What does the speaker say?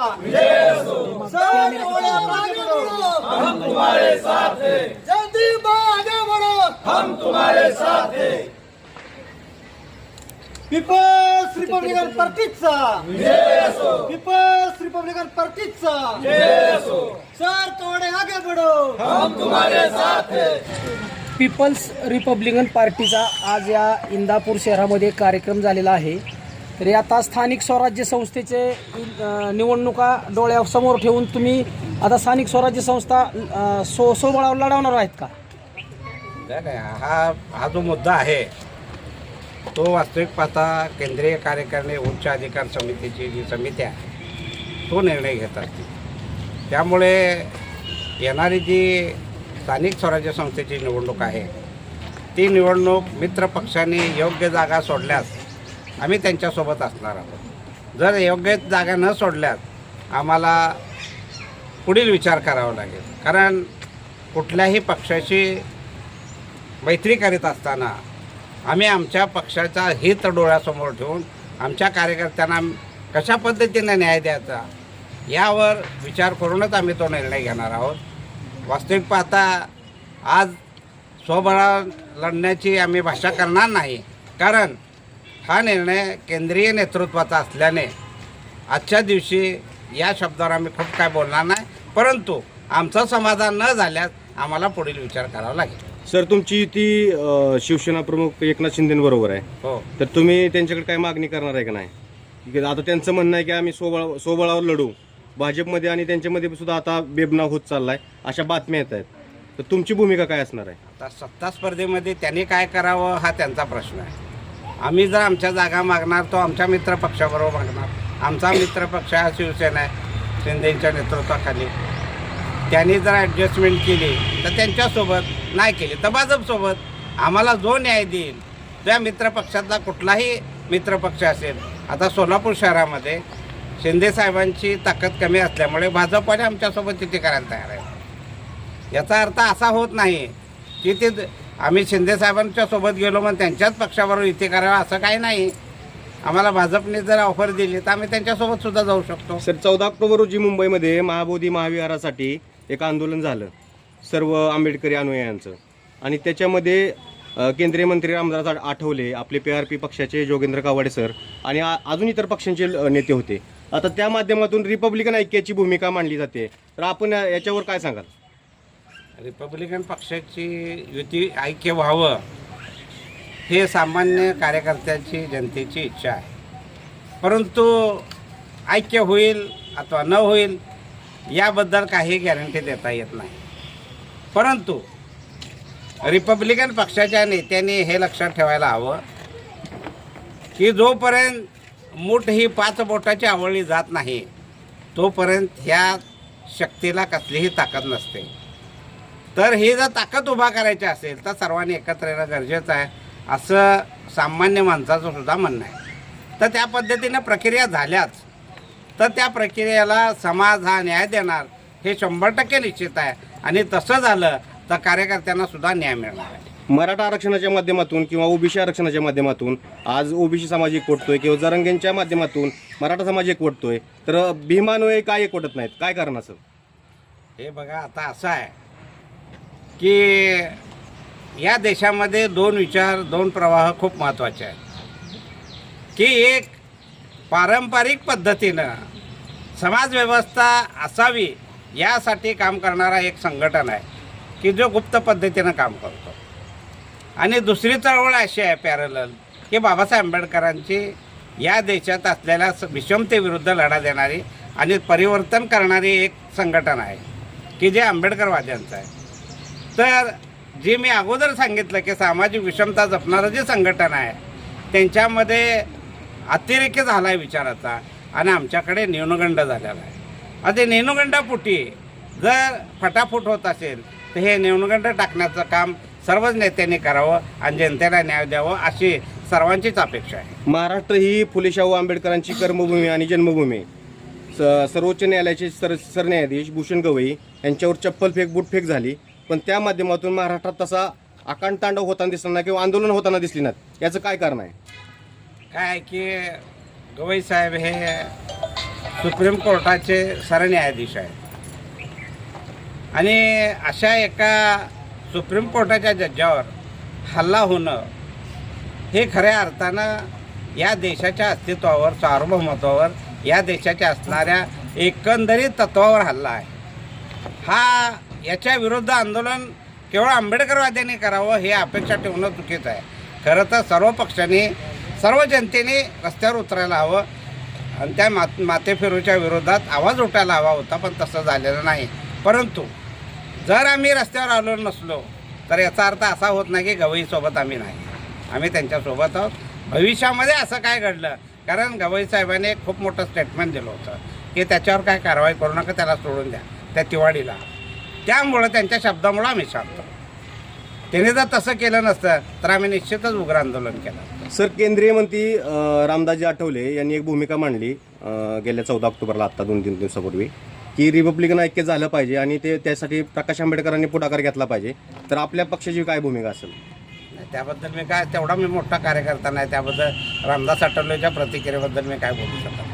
हम तुम्हारे साथ हैं जल्दी आगे बढ़ो हम तुम्हारे साथ हैं पीपल्स रिपब्लिकन पार्टीचा पीपल्स रिपब्लिकन पार्टीचा सर थोडे आगे बढ़ो. हम तुम्हारे साथ पीपल्स रिपब्लिकन पार्टीचा आज या इंदापूर शहरामध्ये कार्यक्रम झालेला आहे. तरी आता स्थानिक स्वराज्य संस्थेचे निवडणुका डोळ्यासमोर ठेवून तुम्ही आता स्थानिक स्वराज्य संस्था सो सोबळावर लढवणार आहेत का? काय हा हा जो मुद्दा आहे तो वास्तविक पाहता केंद्रीय कार्यकारिणी उच्च अधिकार समितीची जी समिती आहे तो निर्णय घेतात त्यामुळे येणारी जी स्थानिक स्वराज्य संस्थेची निवडणूक आहे ती निवडणूक मित्र पक्षाने योग्य जागा सोडल्यास आम्ही त्यांच्यासोबत असणार आहोत. जर योग्य जागा न सोडल्यास आम्हाला पुढील विचार करावा लागेल. कारण कुठल्याही पक्षाशी मैत्री करीत असताना आम्ही आमच्या पक्षाचा हित डोळ्यासमोर ठेवून आमच्या कार्यकर्त्यांना कशा पद्धतीने न्याय द्यायचा यावर विचार करूनच आम्ही तो निर्णय घेणार आहोत. वास्तविक पाहता आज स्वबळा लढण्याची आम्ही भाषा करणार नाही. कारण हा निर्णय केंद्रीय नेतृत्वाचा असल्याने आजच्या दिवशी या शब्दावर आम्ही खूप काय बोलणार नाही परंतु आमचं समाधान न झाल्यास आम्हाला पुढील विचार करावा लागेल. सर तुमची ती शिवसेना प्रमुख एकनाथ शिंदेबरोबर आहे. हो. तर तुम्ही त्यांच्याकडे काय मागणी करणार आहे का नाही? की आता त्यांचं म्हणणं आहे की आम्ही सोबळ सोबळावर लढू. भाजपमध्ये आणि त्यांच्यामध्ये सुद्धा आता बेबनाव होत चाललाय अशा बातम्या येत आहेत. तर तुमची भूमिका काय असणार आहे? आता सत्ता स्पर्धेमध्ये त्यांनी काय करावं हा त्यांचा प्रश्न आहे. आम्ही जर आमच्या जागा मागणार तो आमच्या मित्र पक्षाबरोबर मागणार. आमचा मित्र पक्ष हा शिवसेना आहे शिंदेच्या नेतृत्वाखाली. त्यांनी जर ॲडजस्टमेंट केली तर त्यांच्यासोबत नाही केली तर भाजपसोबत. आम्हाला जो न्याय देईल त्या मित्रपक्षातला कुठलाही मित्रपक्ष असेल आता सोलापूर शहरामध्ये शिंदेसाहेबांची ताकद कमी असल्यामुळे भाजपने आमच्यासोबत तिथे करायला तयार आहे याचा अर्थ असा होत नाही की ते आम्ही शिंदेसाहेबांच्या सोबत गेलो मग त्यांच्याच पक्षाबरोबर इथे करावं असं काही नाही. आम्हाला भाजपने जर ऑफर दिली तर आम्ही त्यांच्यासोबत सुद्धा जाऊ शकतो. सर चौदा ऑक्टोबर रोजी मुंबईमध्ये महाबोधी महाविहारासाठी एक आंदोलन झालं. सर्व आंबेडकरी अनुयायांचं. आणि त्याच्यामध्ये अ, केंद्रीय मंत्री रामदास आठवले आपले पी आर पी पक्षाचे जोगेंद्र कावाडे सर आणि आ- अजून इतर पक्षांचे ल नेते होते. आता त्या माध्यमातून रिपब्लिकन ऐक्याची भूमिका मांडली जाते. तर आपण अ, याच्यावर काय सांगाल? रिपब्लिकन पक्षाची युती ऐक्य व्हावं हे सामान्य कार्यकर्त्याची जनतेची इच्छा आहे. परंतु ऐक्य होईल अथवा न होईल याबद्दल काही गॅरंटी देता येत नाही. परंतु रिपब्लिकन पक्षाच्या नेत्यांनी हे लक्षात ठेवायला हवं की जोपर्यंत मूठ ही पाच बोटाची आवळली जात नाही तोपर्यंत ह्या शक्तीला कसलीही ताकद नसते. तर ही जर ताकद उभा करायची असेल तर सर्वांनी एकत्र येणं गरजेचं आहे. असं सामान्य माणसाचं सुद्धा म्हणणं आहे. तर त्या पद्धतीनं प्रक्रिया झाल्याच तर त्या प्रक्रियेला समाज हा न्याय देणार हे शंभर टक्के निश्चित आहे. आणि तसं झालं तर कार्यकर्त्यांना सुद्धा न्याय मिळणार आहे. मराठा आरक्षणाच्या माध्यमातून किंवा ओबीसी आरक्षणाच्या माध्यमातून आज ओबीसी समाज एकवटतोय किंवा जरंगेंच्या माध्यमातून मराठा समाज एकवटतोय तर भीमान्वये काय एकवटत नाहीत? काय कारण असं हे बघा आता असं आहे. की या देशामध्ये दोन विचार दोन प्रवाह खूप महत्त्वाचे आहेत. की एक पारंपरिक पद्धतीनं समाजव्यवस्था असावी यासाठी काम करणारा एक संघटन आहे की जो गुप्त पद्धतीनं काम करतो. आणि दुसरी चळवळ अशी आहे पॅरल की बाबासाहेब आंबेडकरांची या देशात असलेल्या स- विषमतेविरुद्ध लढा देणारी आणि परिवर्तन करणारी एक संघटन आहे की जे आंबेडकरवाद्यांचं आहे. तर जे मी अगोदर सांगितलं की सामाजिक विषमता जपणारं जे संघटन आहे त्यांच्यामध्ये अतिरेकी झाला आहे विचाराचा आणि आमच्याकडे न्यूनगंड झालेला आहे. आता न्यूनगंडापोटी जर फटाफूट होत असेल तर हे न्यूनगंड टाकण्याचं काम सर्वच नेत्यांनी करावं आणि जनतेला न्याय द्यावं अशी सर्वांचीच अपेक्षा आहे. महाराष्ट्र ही फुले शाहू आंबेडकरांची कर्मभूमी आणि जन्मभूमी. स सर्वोच्च न्यायालयाचे सर सरन्यायाधीश भूषण गवई यांच्यावर चप्पल फेक बुटफेक झाली. पण त्या माध्यमातून महाराष्ट्रात तसा आकांड तांडव होताना दिसला नाही किंवा आंदोलन होताना दिसली नाहीत. याचं काय कारण आहे? काय आहे की गवई साहेब हे सुप्रीम कोर्टाचे सरन्यायाधीश आहेत. आणि अशा एका सुप्रीम कोर्टाच्या जज्जावर हल्ला होणं हे खऱ्या अर्थानं या देशाच्या अस्तित्वावर सार्वभौमत्वावर या देशाच्या असणाऱ्या एकंदरीत तत्वावर हल्ला आहे. हा याच्या विरुद्ध आंदोलन केवळ आंबेडकरवाद्यांनी करावं हे अपेक्षा ठेवणं चुकीचं आहे. खरं तर सर्व पक्षांनी सर्व जनतेने रस्त्यावर उतरायला हवं आणि त्या मात मातेफिरूच्या विरोधात आवाज उठायला हवा होता पण तसं झालेलं नाही. परंतु जर आम्ही रस्त्यावर आलो नसलो तर याचा अर्थ असा होत नाही की गवईसोबत आम्ही नाही. आम्ही त्यांच्यासोबत आहोत. भविष्यामध्ये असं काय घडलं? कारण गवई साहेबांनी खूप मोठं स्टेटमेंट दिलं होतं की त्याच्यावर काय कारवाई करू नका त्याला सोडून द्या. त्या तिवाडीला. त्यामुळं त्यांच्या शब्दामुळं आम्ही शांत त्याने जर तसं केलं नसतं तर आम्ही निश्चितच उग्र आंदोलन केलं. सर केंद्रीय मंत्री अ, रामदासजी आठवले यांनी एक भूमिका मांडली अ, गेल्या चौदा ऑक्टोबरला आत्ता दोन तीन दिवसापूर्वी की रिपब्लिकन ऐक्य झालं पाहिजे आणि ते त्यासाठी प्रकाश आंबेडकरांनी पुढाकार घेतला पाहिजे तर आपल्या पक्षाची काय भूमिका असेल त्याबद्दल मी काय तेवढा मी मोठा कार्यकर्ता नाही त्याबद्दल रामदास आठवलेच्या प्रतिक्रियेबद्दल मी काय बोलू शकत नाही.